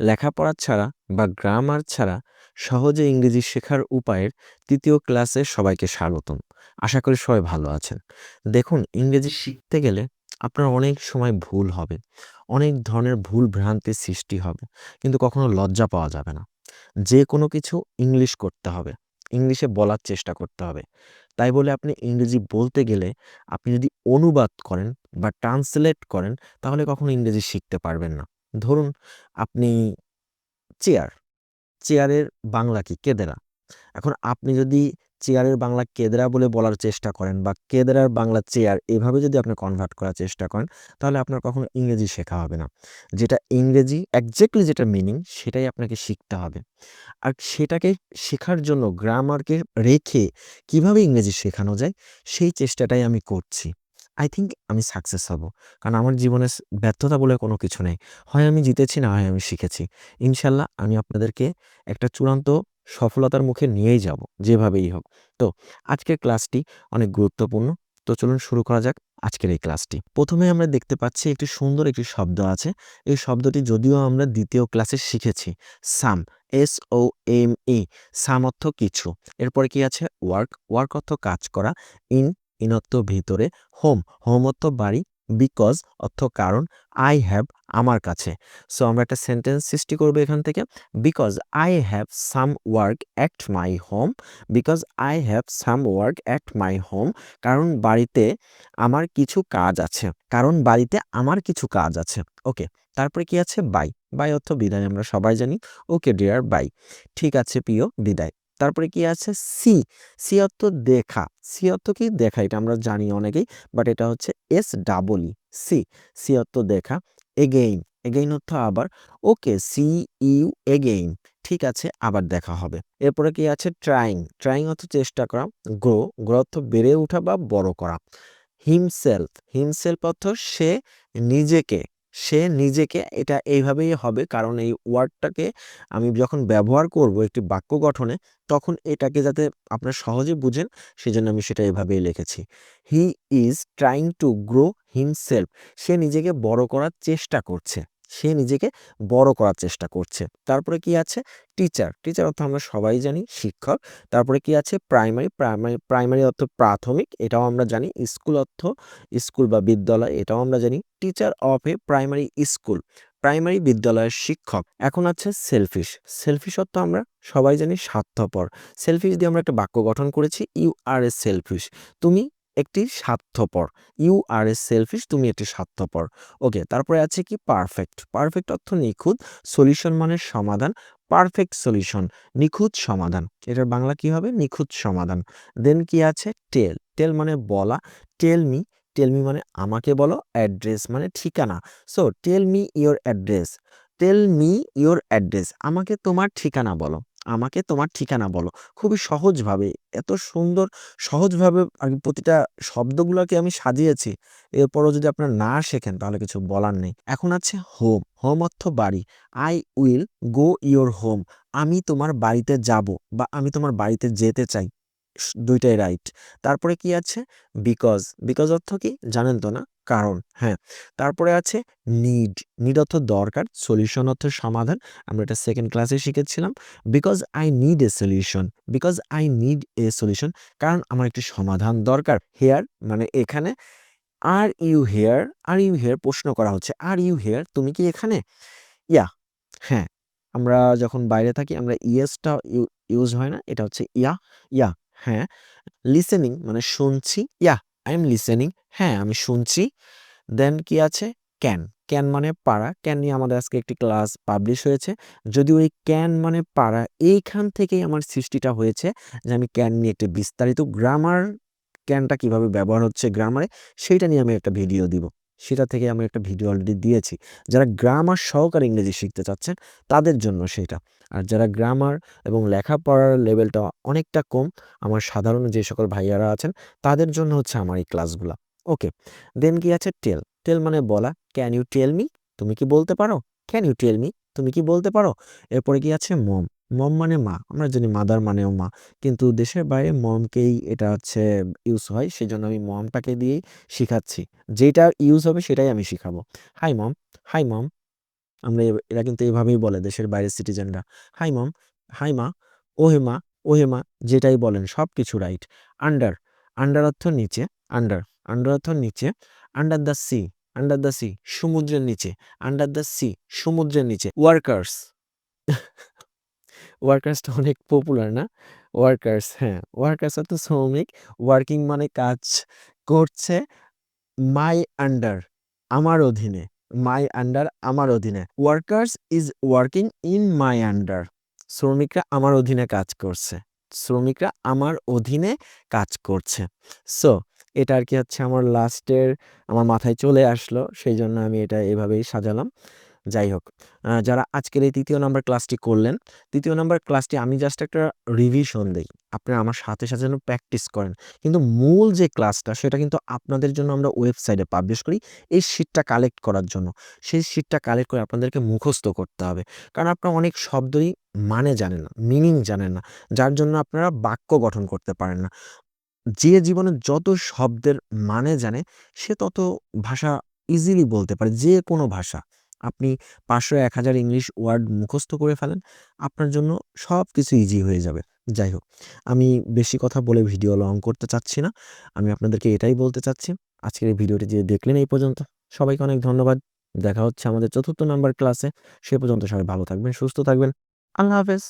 লেখাপড়া ছাড়া বা গ্রামার ছাড়া সহজে ইংরেজি শেখার উপায়ের তৃতীয় ক্লাসে সবাইকে স্বাগতম। আশা করি সবাই ভালো আছেন। দেখুন, ইংরেজি শিখতে গেলে আপনার অনেক সময় ভুল হবে, অনেক ধরনের ভুল ভ্রান্তির সৃষ্টি হবে, কিন্তু কখনো লজ্জা পাওয়া যাবে না। যে কোনো কিছু ইংলিশ করতে হবে, ইংলিশে বলার চেষ্টা করতে হবে। তাই বলে আপনি ইংরেজি বলতে গেলে আপনি যদি অনুবাদ করেন বা ট্রান্সলেট করেন, তাহলে কখনো ইংরেজি শিখতে পারবেন না। ধরুন আপনি চেয়ার চেয়ারের বাংলা কি? কেদেরা। এখন আপনি যদি চেয়ারের বাংলা কেদরা বলে বলার চেষ্টা করেন বা কেদরার বাংলা চেয়ার এভাবে যদি আপনি কনভার্ট করার চেষ্টা করেন, তাহলে আপনার কখনো ইংরেজি শেখা হবে না। যেটা ইংরেজি একজ্যাক্টলি যেটা মিনিং সেটাই আপনাকে শিখতে হবে। আর সেটাকে শেখার জন্য গ্রামারকে রেখে কীভাবে ইংরেজি শেখানো যায়, সেই চেষ্টাটাই আমি করছি। আই থিঙ্ক আমি সাকসেস হব। কারণ আমার জীবনে ব্যর্থতা বলে কোনো কিছু নেই। হয় আমি জিতেছি, না হয় আমি শিখেছি। ইনশাল্লাহ আমি আপনাদেরকে একটা চূড়ান্ত সফলতার মুখে নিয়েই যাব, যেভাবেই হোক। তো, আজকের ক্লাসটি অনেক গুরুত্বপূর্ণ। তো চলুন শুরু করা যাক আজকের এই ক্লাসটি। প্রথমে আমরা দেখতে পাচ্ছি একটি সুন্দর একটি শব্দ আছে। এই শব্দটি যদিও আমরা দ্বিতীয় ক্লাসে শিখেছি। সাম এস ও এম ই সাম অর্থ কিছু। এরপরে কি আছে? ওয়ার্ক ওয়ার্ক অর্থ কাজ করা। ইন ইন অর্থ ভিতরে হোম হোম অর্থ বাড়ি বিকজ অর্থ কারণ আই হ্যাভ আমার কাছে। সো আমরা একটা সেন্টেন্স সৃষ্টি করব এখান থেকে। Because I have some work at my home because I have some work at my home কারণ বাড়িতে আমার কিছু কাজ আছে, কারণ বাড়িতে আমার কিছু কাজ আছে। ওকে তারপরে কি আছে? বাই বাই অর্থ বিদায়, আমরা সবাই জানি। ওকে ডিয়ার বাই ঠিক আছে, প্রিয়, বিদায়। তারপরে কি আছে? সি। সি অর্থ দেখা। সি অর্থ কি? দেখা। এটা আমরা জানি অনেকেই বাট এটা হচ্ছে S double E C C অর্থ দেখা। এগেইন এগেইন অর্থ আবার। ওকে সি ইউ এগেইন ঠিক আছে, আবার দেখা হবে। এরপরে কি আছে? ট্রাইং ট্রাইং অর্থ চেষ্টা করা। গ্রো গ্রো অর্থ বেড়ে ওঠা বা বড় করা। হিমসেলফ হিমসেলফ অর্থ সে নিজেকে। সে নিজেকে এটা এইভাবেই হবে। কারণ এই ওয়ার্ডটাকে আমি যখন ব্যবহার করব একটি বাক্য গঠনে, তখন এটাকে যাতে আপনারা সহজে বুঝেন, সেজন্য আমি সেটা এভাবেই লিখেছি। He is trying to grow himself সে নিজেকে বড় করার চেষ্টা করছে। সে নিজেকে বড় করার চেষ্টা করছে। তারপরে কি আছে? টিচার। টিচার অর্থ আমরা সবাই জানি, শিক্ষক। তারপরে কি আছে? প্রাইমারি। প্রাইমারি প্রাইমারি অর্থ প্রাথমিক, এটাও আমরা জানি। স্কুল অর্থ স্কুল বা বিদ্যালয়, এটাও আমরা জানি। Teacher of a primary school, primary বিদ্যালয়ের শিক্ষক। এখন আছে সেলফিশ। সেলফিশ অর্থ আমরা সবাই জানি স্বার্থপর। সেলফিশ দিয়ে আমরা একটা বাক্য গঠন করেছি, ইউ আর এ সেলফিশ। তুমি একটি স্বার্থপর। ইউ আর এ সেলফিশ তুমি একটি স্বার্থপর। ওকে তারপরে আছে কি? পারফেক্ট পারফেক্ট অর্থ নিখুঁত সলিউশন মানে সমাধান পারফেক্ট সলিউশন নিখুঁত সমাধান। এটার বাংলা কি হবে? নিখুঁত সমাধান। দেন কি আছে? টেল টেল মানে বলা। টেল মি টেল মি মানে আমাকে বলো। অ্যাড্রেস মানে ঠিকানা। So tell me your address tell me your address আমাকে তোমার ঠিকানা বলো। আমাকে তোমার ঠিকানা বলো। খুবই সহজভাবে, এত সুন্দর সহজভাবে কি প্রতিটা শব্দগুলোকে আমি সাজিয়েছি। এরপরও যদি আপনারা না শেখেন তাহলে কিছু বলার নেই। এখন আছে হোম হোম অর্থ বাড়ি। I will go your home আমি তোমার বাড়িতে যাব বা আমি তোমার বাড়িতে যেতে চাই। দুইটাই রাইট তারপরে কি আছে? বিকজ বিকজ অর্থ কি? জানেন তো না? কারণ হ্যাঁ। তারপরে আছে নিড নিড অর্থ দরকার সলিউশন অর্থ সমাধান। আমরা এটা সেকেন্ড ক্লাসে শিখেছিলাম। Because I need a solution because I need a solution কারণ আমার একটি সমাধান দরকার। হেয়ার মানে এখানে are you here are you here প্রশ্ন করা হচ্ছে আর ইউ হেয়ার তুমি কি এখানে? ইয়া হ্যাঁ। আমরা যখন বাইরে থাকি, আমরা ইয়েসটা ইউজ হয় না, এটা হচ্ছে ইয়া ইয়া হ্যাঁ। লিসেনিং মানে শুনছি ইয়া আই এম লিসেনিং হ্যাঁ আমি শুনছি। দেন কি আছে? ক্যান ক্যান মানে পাড়া ক্যান নিয়ে আমাদের আজকে একটি ক্লাস পাবলিশ হয়েছে। যদি ওই ক্যান মানে পাড়া এইখান থেকেই আমার সৃষ্টিটা হয়েছে যে আমি ক্যান নিয়ে একটি বিস্তারিত গ্রামার ক্যানটা কীভাবে ব্যবহার হচ্ছে গ্রামারে সেইটা নিয়ে আমি একটা ভিডিও দিব। সেটা থেকে আমি একটা ভিডিও অলরেডি দিয়েছি। যারা গ্রামার সহকারে ইংরেজি শিখতে চাচ্ছেন, তাদের জন্য সেটা। আর যারা গ্রামার এবং লেখাপড়ার লেভেলটা অনেকটা কম, আমার সাধারণ যে সকল ভাইয়ারা আছেন, তাদের জন্য হচ্ছে আমার এই ক্লাসগুলো ওকে দেন কি আছে? টেল টেল মানে বলা। ক্যান ইউ টেল মি তুমি কি বলতে পারো? ক্যান ইউ টেল মি তুমি কি বলতে পারো? এরপরে কি আছে? মম মম মানে মা আমরা জানি মাদার মানেও মা কিন্তু দেশের বাইরে মমকেই এটা হচ্ছে ইউজ হয় সেই জন্য আমি মমটাকে দিয়েই শিখাচ্ছি যেটা ইউজ হবে সেটাই আমি শিখাবো হাই মম হাই মম আমরা এরা কিন্তু এভাবেই বলে দেশের বাইরের সিটিজেনরা। হাই মম, হাই মা, ওহে মা, ওহে মা যেটাই বলেন সবকিছু রাইট। আন্ডার, আন্ডার অর্থ নিচে, আন্ডার, আন্ডার অর্থ নিচে। Under the sea, under the sea সমুদ্রের নিচে, আন্ডার দ্য সি সমুদ্রের নিচে। ওয়ার্কার্স ওয়ার্কার্সটা অনেক পপুলার না? ওয়ার্কার্স হ্যাঁ, ওয়ার্কার্স অর্থ শ্রমিক। ওয়ার্কিং মানে কাজ করছে। মাই আন্ডার আমার অধীনে। মাই আন্ডার আমার অধীনে। Workers is working in my under শ্রমিকরা আমার অধীনে কাজ করছে। শ্রমিকরা আমার অধীনে কাজ করছে। সো এটা আর কি হচ্ছে আমার লাস্টের আমার মাথায় চলে আসলো। সেই জন্য আমি এটা এভাবেই সাজালাম। যাই হোক, যারা আজকের এই তৃতীয় নাম্বার ক্লাসটি করলেন, তৃতীয় নাম্বার ক্লাসটি আমি জাস্ট একটা রিভিশন দেই। আপনারা আমার সাথে, সাথে যেন প্র্যাকটিস করেন। কিন্তু মূল যে ক্লাসটা সেটা কিন্তু আপনাদের জন্য আমরা ওয়েবসাইটে পাবলিশ করি এই শিটটা কালেক্ট করার জন্য। সেই শিটটা কালেক্ট করে আপনাদেরকে মুখস্থ করতে হবে। কারণ আপনারা অনেক শব্দই মানে জানেন না, মিনিং জানেন না। যার জন্য আপনারা বাক্য গঠন করতে পারেন না। যে জীবনে যত শব্দের মানে জানে সে তত ভাষা ইজিলি বলতে পারে যে কোনো ভাষা। আপনি পাঁচশো এক হাজার ইংলিশ ওয়ার্ড মুখস্থ করে ফেলেন। আপনার জন্য সব কিছু ইজি হয়ে যাবে। যাই হোক, আমি বেশি কথা বলে ভিডিও লং করতে চাচ্ছি না। আমি আপনাদেরকে এটাই বলতে চাচ্ছি। আজকের এই ভিডিওটি যে দেখলেন এই পর্যন্ত সবাইকে অনেক ধন্যবাদ। দেখা হচ্ছে আমাদের চতুর্থ নাম্বার ক্লাসে। সে পর্যন্ত সবাই ভালো থাকবেন, সুস্থ থাকবেন। আল্লাহ হাফেজ।